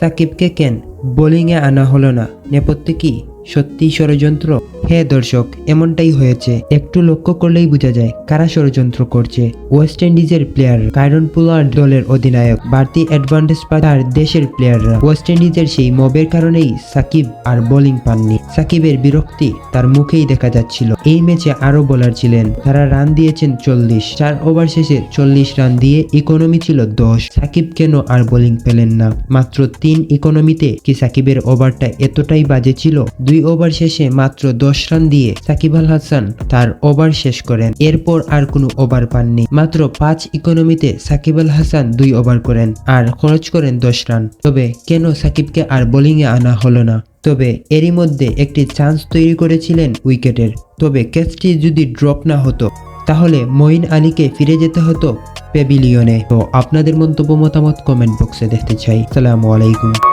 সাকিবকে কেন? বোলিংয়ে আনা হলো না। নেপথ্যে কি সত্যি ষড়যন্ত্র? হ্যাঁ দর্শক, এমনটাই হয়েছে। একটু লক্ষ্য করলেই বোঝা যায় কারা ষড়যন্ত্র করছে। ওয়েস্ট ইন্ডিজের প্লেয়ার কায়রন পুলার দলের অধিনায়ক, বাড়তি অ্যাডভান্টেজ পায় তার দেশের প্লেয়াররা ওয়েস্ট ইন্ডিজের সেই মবের কারণেই সাকিব আর বোলিং পাননি। সাকিবের বিরক্তি তার মুখেই দেখা যাচ্ছিল। এই ম্যাচে আরও বোলার ছিলেন। তারা রান দিয়েছেন চল্লিশ। চার ওভার শেষে চল্লিশ রান দিয়ে ইকোনমি ছিল দশ। সাকিব কেন আর বোলিং পেলেন না? মাত্র তিন ইকোনমিতে কি সাকিবের ওভারটা এতটাই বাজে ছিল। দুই ওভার শেষে মাত্র দশ রান দিয়ে সাকিব আল হাসান তার ওভার শেষ করেন। এরপর আর কোনো ওভার পাননি। মাত্র পাঁচ ইকোনমিতে সাকিব আল হাসান দুই ওভার করেন আর খরচ করেন দশ রান। তবে কেন সাকিবকে আর বোলিংয়ে আনা হলো না? তবে এরই মধ্যে একটি চান্স তৈরি করেছিলেন উইকেটের। তবে ক্যাচটি যদি ড্রপ না হতো, তাহলে মঈন আলীকে ফিরে যেতে হতো পেভিলিয়নে তো আপনাদের মন্তব্য মতামত কমেন্ট বক্সে দেখতে চাই। সালামু আলাইকুম।